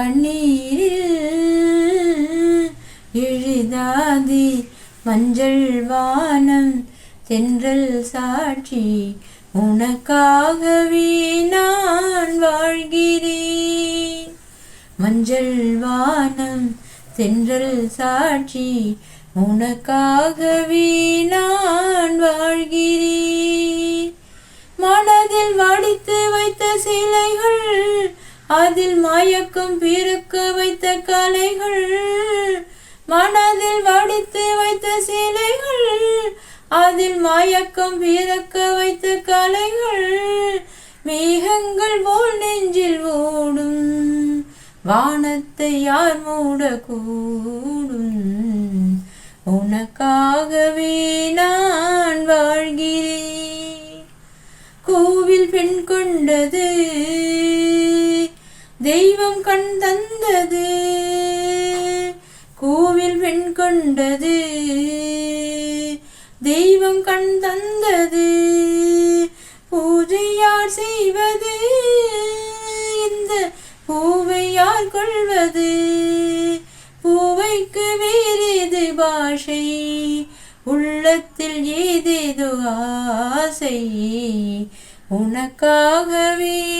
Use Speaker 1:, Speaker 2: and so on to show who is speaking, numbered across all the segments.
Speaker 1: கண்ணீரில் எழுதாதி மஞ்சள் வானம் தென்றல் சாட்சி. உனக்காகவே நான் வாழ்கிறேன். மஞ்சள் வானம் தென்றல் சாட்சி. உனக்காகவே நான் வாழ்கிறேன். மனதில் வடித்து வைத்த சிலைகள் அதில் மாயக்கம் பிறக்க வைத்த கலைகள் மனதில் வடித்து வைத்த சிலைகள் அதில் மாயக்கம் பிறக்க வைத்த கலைகள் மேகங்கள் போல் நெஞ்சில் ஓடும் வானத்தை யார் மூடக்கூடும். உனக்காகவே நான் வாழ்கிறேன். கோவில் பெண் கொண்டது தெய்வம் கண் தந்தது கோவில் வெண் கொண்டது. தெய்வம் கண் தந்தது பூஜை யார் செய்வது. இந்த பூவை யார் கொள்வது? பூவைக்கு வேறேது பாஷை? உள்ளத்தில் ஏதேதோ ஆசை. உனக்காகவே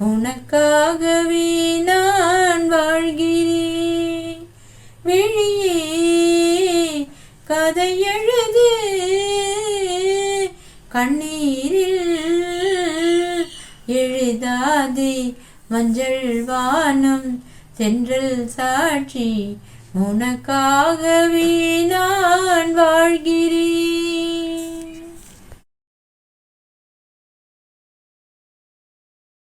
Speaker 1: உனக்காகவே நான் வாழ்கிறேன். வெளியே கதை எழுது. கண்ணீரில் எழுதாதே மஞ்சள் வானம் தென்றல் சாட்சி. உனக்காகவே நான் வாழ்கிறேன்.